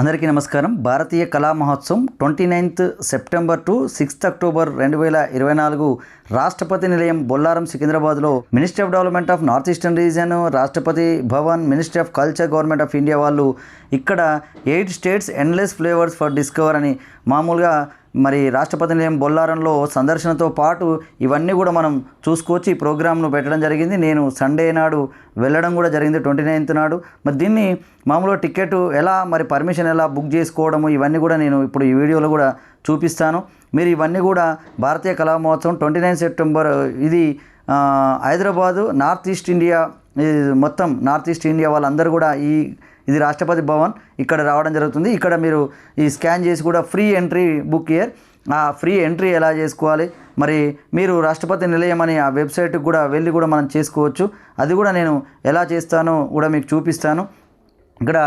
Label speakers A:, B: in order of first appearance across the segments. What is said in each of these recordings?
A: అందరికీ నమస్కారం. Bharatiya Kala Mahotsavam twenty ninth September to sixth October రెండు వేల ఇరవై నాలుగు రాష్ట్రపతి నిలయం బొల్లారం సికింద్రాబాద్లో ministry of development of north eastern region Rashtrapati Bhavan ministry of culture government of India వాళ్ళు ఇక్కడ eight states endless flavours for discover అని మామూలుగా మరి రాష్ట్రపతి నిలయం బొల్లారంలో సందర్శనతో పాటు ఇవన్నీ కూడా మనం చూసుకోవచ్చు ఈ ప్రోగ్రామ్ను పెట్టడం జరిగింది. నేను సండే నాడు వెళ్ళడం కూడా జరిగింది ట్వంటీ నైన్త్ నాడు. మరి దీన్ని మామూలుగా టికెట్ ఎలా మరి పర్మిషన్ ఎలా బుక్ చేసుకోవడము ఇవన్నీ కూడా నేను ఇప్పుడు ఈ వీడియోలో కూడా చూపిస్తాను. మీరు ఇవన్నీ కూడా భారతీయ Kala Mahotsavam twenty nine September ఇది హైదరాబాదు నార్త్ ఈస్ట్ ఇండియా మొత్తం నార్త్ ఈస్ట్ ఇండియా వాళ్ళందరూ కూడా ఈ ఇది రాష్ట్రపతి భవన్. ఇక్కడ రావడం జరుగుతుంది. ఇక్కడ మీరు ఈ స్కాన్ చేసి కూడా ఫ్రీ ఎంట్రీ బుక్ ఇయర్ ఆ ఫ్రీ ఎంట్రీ ఎలా చేసుకోవాలి? మరి మీరు రాష్ట్రపతి నిలయం అని ఆ వెబ్సైట్కి కూడా వెళ్ళి కూడా మనం చేసుకోవచ్చు. అది కూడా నేను ఎలా చేస్తానో కూడా మీకు చూపిస్తాను. ఇక్కడ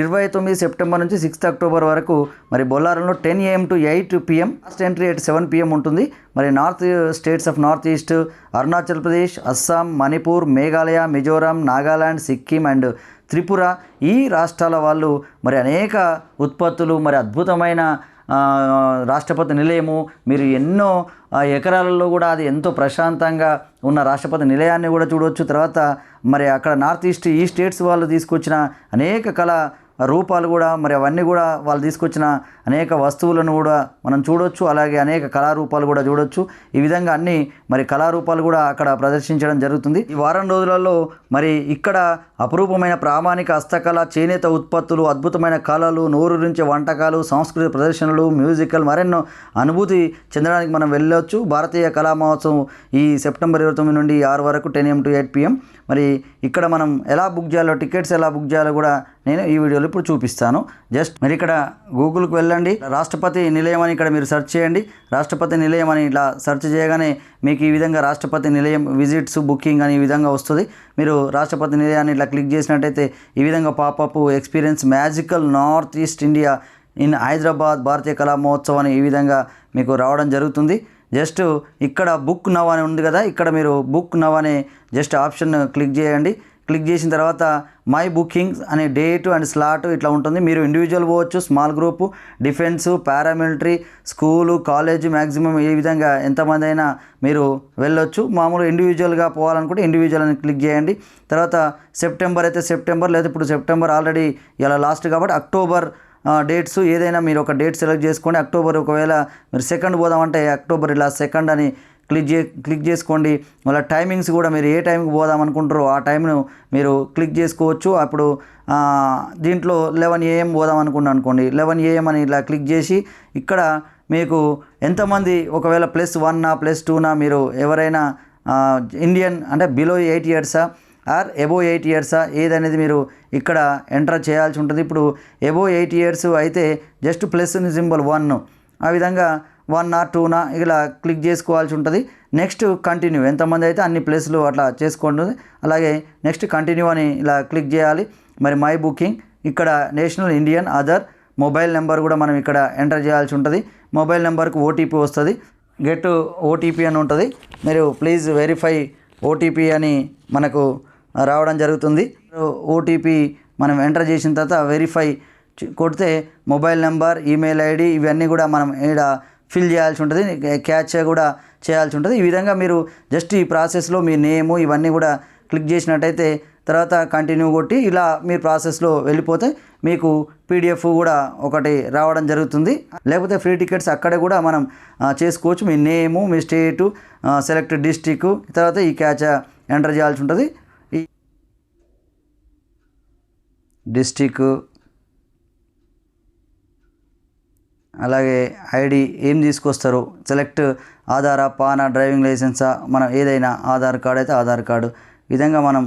A: ఇరవై తొమ్మిది సెప్టెంబర్ నుంచి సిక్స్త్ అక్టోబర్ వరకు మరి బొల్లారంలో ten AM to eight PM last entry eight seven PM ఉంటుంది. మరి north states of north east Arunachal Pradesh Assam Manipur Meghalaya Mizoram Nagaland Sikkim and Tripura ఈ రాష్ట్రాల వాళ్ళు మరి అనేక ఉత్పత్తులు మరి అద్భుతమైన రాష్ట్రపతి నిలయము మీరు ఎన్నో ఎకరాలలో కూడా అది ఎంతో ప్రశాంతంగా ఉన్న రాష్ట్రపతి నిలయాన్ని కూడా చూడవచ్చు తర్వాత మరి అక్కడ నార్త్ ఈస్ట్ ఈ స్టేట్స్ వాళ్ళు తీసుకొచ్చిన అనేక కళ రూపాలు కూడా మరి అవన్నీ కూడా వాళ్ళు తీసుకొచ్చిన అనేక వస్తువులను కూడా మనం చూడొచ్చు అలాగే అనేక కళారూపాలు కూడా చూడొచ్చు. ఈ విధంగా అన్ని మరి కళారూపాలు కూడా అక్కడ ప్రదర్శించడం జరుగుతుంది. ఈ వారం రోజులలో మరి ఇక్కడ అపురూపమైన ప్రామాణిక హస్తకళ చేనేత ఉత్పత్తులు అద్భుతమైన కళలు నోరు నుంచి వంటకాలు సాంస్కృతిక ప్రదర్శనలు మ్యూజికల్ మరెన్నో అనుభూతి చెందడానికి మనం వెళ్ళొచ్చు. భారతీయ కళా మహోత్సవం ఈ సెప్టెంబర్ ఇరవై తొమ్మిది నుండి ఆరు వరకు ten AM to eight PM మరి ఇక్కడ మనం ఎలా బుక్ చేయాలో టికెట్స్ ఎలా బుక్ చేయాలో కూడా నేను ఈ వీడియోలో ఇప్పుడు చూపిస్తాను. జస్ట్ మరి ఇక్కడ గూగుల్కి వెళ్ళండి. రాష్ట్రపతి నిలయం అని ఇక్కడ మీరు సెర్చ్ చేయండి. రాష్ట్రపతి నిలయం అని ఇట్లా సెర్చ్ చేయగానే మీకు ఈ విధంగా రాష్ట్రపతి నిలయం విజిట్స్ బుకింగ్ అని ఈ విధంగా వస్తుంది. మీరు రాష్ట్రపతి నిలయాన్ని ఇట్లా క్లిక్ చేసినట్టయితే ఈ విధంగా popup experience magical north east India in Hyderabad Bharatiya Kala Mahotsavam అని ఈ విధంగా మీకు రావడం జరుగుతుంది. జస్ట్ ఇక్కడ బుక్ నవ్ అని ఉంది కదా ఇక్కడ మీరు బుక్ నవ్ అనే జస్ట్ ఆప్షన్ క్లిక్ చేయండి. క్లిక్ చేసిన తర్వాత మై బుకింగ్స్ అనే డేటు అండ్ స్లాట్ ఇట్లా ఉంటుంది. మీరు ఇండివిజువల్ పోవచ్చు small group defence paramilitary school college maximum ఏ విధంగా ఎంతమంది అయినా మీరు వెళ్ళొచ్చు. మామూలు ఇండివిజువల్గా పోవాలనుకుంటే ఇండివిజువల్ అని క్లిక్ చేయండి. తర్వాత సెప్టెంబర్ అయితే సెప్టెంబర్ లేదా ఇప్పుడు సెప్టెంబర్ ఆల్రెడీ ఇలా లాస్ట్ కాబట్టి అక్టోబర్ డేట్స్ ఏదైనా మీరు ఒక డేట్ సెలెక్ట్ చేసుకోండి అక్టోబర్ ఒకవేళ మీరు సెకండ్ పోదామంటే అక్టోబర్ ఇలా సెకండ్ అని క్లిక్ చే క్లిక్ చేసుకోండి. మళ్ళీ టైమింగ్స్ కూడా మీరు ఏ టైంకి పోదాం అనుకుంటారో ఆ టైంను మీరు క్లిక్ చేసుకోవచ్చు. అప్పుడు దీంట్లో లెవెన్ ఏఎం పోదాం అనుకున్నాను అనుకోండి. లెవెన్ ఏఎం అని ఇలా క్లిక్ చేసి ఇక్కడ మీకు ఎంతమంది ఒకవేళ ప్లస్ వన్నా ప్లస్ టూనా మీరు ఎవరైనా ఇండియన్ అంటే బిలో ఎయిట్ ఇయర్సా ఆర్ ఎబో ఎయిట్ ఇయర్సా ఏదనేది మీరు ఇక్కడ ఎంటర్ చేయాల్సి ఉంటుంది. ఇప్పుడు ఎబో ఎయిట్ ఇయర్స్ అయితే జస్ట్ ప్లస్ సింబల్ వన్. ఆ విధంగా వన్ ఆర్ టూనా ఇలా క్లిక్ చేసుకోవాల్సి ఉంటుంది. Next continue. ఎంతమంది అయితే అన్ని ప్లేస్లు అట్లా చేసుకోండి. అలాగే నెక్స్ట్ కంటిన్యూ అని ఇలా క్లిక్ చేయాలి. మరి మై బుకింగ్. ఇక్కడ national Indian other mobile number కూడా మనం ఇక్కడ ఎంటర్ చేయాల్సి ఉంటుంది. మొబైల్ నెంబర్కి ఓటీపీ వస్తుంది. గెట్ ఓటీపీ అని ఉంటుంది. మీరు ప్లీజ్ వెరిఫై ఓటీపీ అని మనకు రావడం జరుగుతుంది. ఓటీపీ మనం ఎంటర్ చేసిన తర్వాత వెరిఫై కొడితే మొబైల్ నెంబర్ ఈమెయిల్ ఐడి ఇవన్నీ కూడా మనం ఈడ ఫిల్ చేయాల్సి ఉంటుంది. క్యాచ్ కూడా చేయాల్సి ఉంటుంది. ఈ విధంగా మీరు జస్ట్ ఈ ప్రాసెస్లో మీ నేము ఇవన్నీ కూడా క్లిక్ చేసినట్టయితే తర్వాత కంటిన్యూ కొట్టి ఇలా మీ ప్రాసెస్లో వెళ్ళిపోతే మీకు పీడిఎఫ్ కూడా ఒకటి రావడం జరుగుతుంది. లేకపోతే ఫ్రీ టికెట్స్ అక్కడే కూడా మనం చేసుకోవచ్చు. మీ నేము మీ స్టేటు సెలెక్ట్ డిస్టిక్ తర్వాత ఈ క్యాచ్ ఎంటర్ చేయాల్సి ఉంటుంది ఈ డిస్టిక్ అలాగే ఐడి ఏం తీసుకొస్తారు? సెలెక్ట్ ఆధారా పానా డ్రైవింగ్ లైసెన్సా మనం ఏదైనా ఆధార్ కార్డ్ అయితే ఆధార్ కార్డు. విధంగా మనం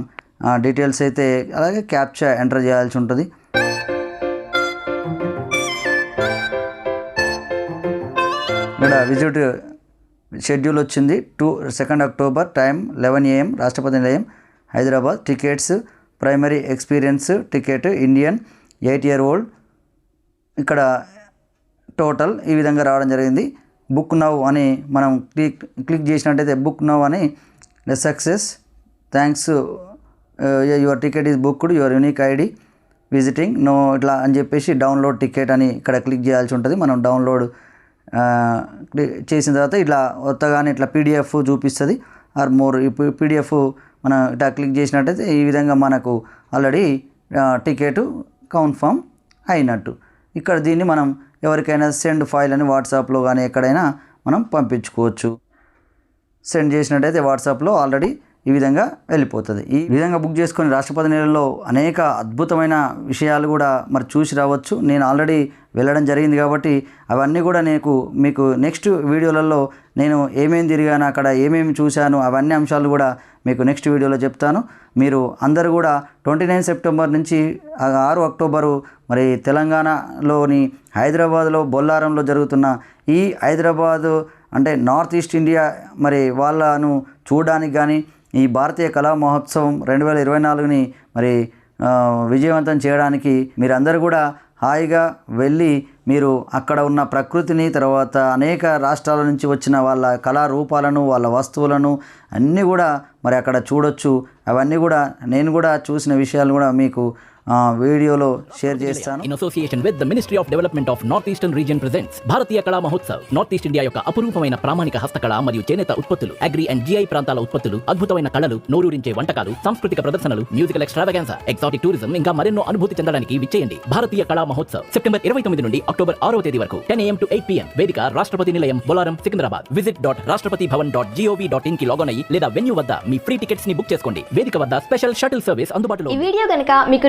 A: డీటెయిల్స్ అయితే అలాగే క్యాప్చా ఎంటర్ చేయాల్సి ఉంటుంది. ఇక్కడ విజిట్ షెడ్యూల్ వచ్చింది. Two second October time eleven AM Rashtrapati Nilayam Hyderabad. Tickets primary experience ticket Indian eight year old. ఇక్కడ టోటల్ ఈ విధంగా రావడం జరిగింది. బుక్ నవ్ అని మనం క్లిక్ క్లిక్ చేసినట్టయితే బుక్ నవ్ అని success. Thanks your ticket is booked your unique ID visiting no ఇట్లా అని చెప్పేసి డౌన్లోడ్ టికెట్ అని ఇక్కడ క్లిక్ చేయాల్సి ఉంటుంది. మనం డౌన్లోడ్ చేసిన తర్వాత ఇట్లా కొత్తగానే ఇట్లా పీడిఎఫ్ చూపిస్తుంది. ఆర్ మోర్ పీడిఎఫ్ మనం ఇట్లా క్లిక్ చేసినట్టయితే ఈ విధంగా మనకు ఆల్రెడీ టికెట్ కన్ఫర్మ్ అయినట్టు. ఇక్కడ దీన్ని మనం ఎవరికైనా సెండ్ ఫైల్ అని వాట్సాప్లో కానీ ఎక్కడైనా మనం పంపించుకోవచ్చు. సెండ్ చేసినట్టయితే వాట్సాప్లో ఆల్రెడీ ఈ విధంగా వెళ్ళిపోతుంది. ఈ విధంగా బుక్ చేసుకొని రాష్ట్రపతి నెలలో అనేక అద్భుతమైన విషయాలు కూడా మరి చూసి రావచ్చు. నేను ఆల్రెడీ వెళ్ళడం జరిగింది కాబట్టి అవన్నీ కూడా నీకు మీకు నెక్స్ట్ వీడియోలలో నేను ఏమేమి తిరిగాను అక్కడ ఏమేమి చూశాను అవన్నీ అంశాలు కూడా మీకు నెక్స్ట్ వీడియోలో చెప్తాను. మీరు అందరూ కూడా ట్వంటీ నైన్ సెప్టెంబర్ నుంచి ఆ ఆరు అక్టోబరు మరి తెలంగాణలోని హైదరాబాద్లో బొల్లారంలో జరుగుతున్న ఈ హైదరాబాదు అంటే నార్త్ ఈస్ట్ ఇండియా మరి వాళ్ళను చూడడానికి కానీ ఈ భారతీయ కళా మహోత్సవం రెండు వేల ఇరవై నాలుగుని మరి విజయవంతం చేయడానికి మీరందరూ కూడా హాయిగా వెళ్ళి మీరు అక్కడ ఉన్న ప్రకృతిని తర్వాత అనేక రాష్ట్రాల నుంచి వచ్చిన వాళ్ళ కళారూపాలను వాళ్ళ వస్తువులను అన్నీ కూడా మరి అక్కడ చూడొచ్చు. అవన్నీ కూడా నేను కూడా చూసిన విషయాలు కూడా మీకు వీడియోలో షేర్ చేస్తాను.
B: in association with the Ministry of Development of Northeastern Region presents Bharatiya Kala Mahotsav north east India యొక్క అపురూపమైన ప్రామాణిక హస్తకళ మరియు చేనేత ఉత్పత్తులు అగ్రి అండ్ జిఐ ప్రాంతాల ఉత్పత్తులు అద్భుతమైన కళలు నోరూరించే వంటకాలు సాంస్కృతిక ప్రదర్శనలు మ్యూజికల్ ఎక్స్ట్రావగాన్సా ఎగ్జాటిక్ టూరిజం ఇంకా మరెన్నో అనుభూతి చెందడానికి విచ్చేయండి భారతీయ కళా మహోత్సవ్ సెప్టెంబర్ ఇరవై తొమ్మిది నుండి అక్టోబర్ ఆరో తేదీ వరకు ten AM to eight PM వేదిక Rashtrapati Nilayam Bolarum Secunderabad. Visit dot Rashtrapati Bhavan dot GOV dot ఇన్కి login అయ్యి లేదా వెన్యూ వద్ద మీ ఫ్రీ టికెట్స్ని బుక్ చేసుకోండి. వేదిక వద్ద స్పెషల్ షటిల్ సర్వీస్ అందుబాటులో
C: ఈ. వీడియో కనుక మీకు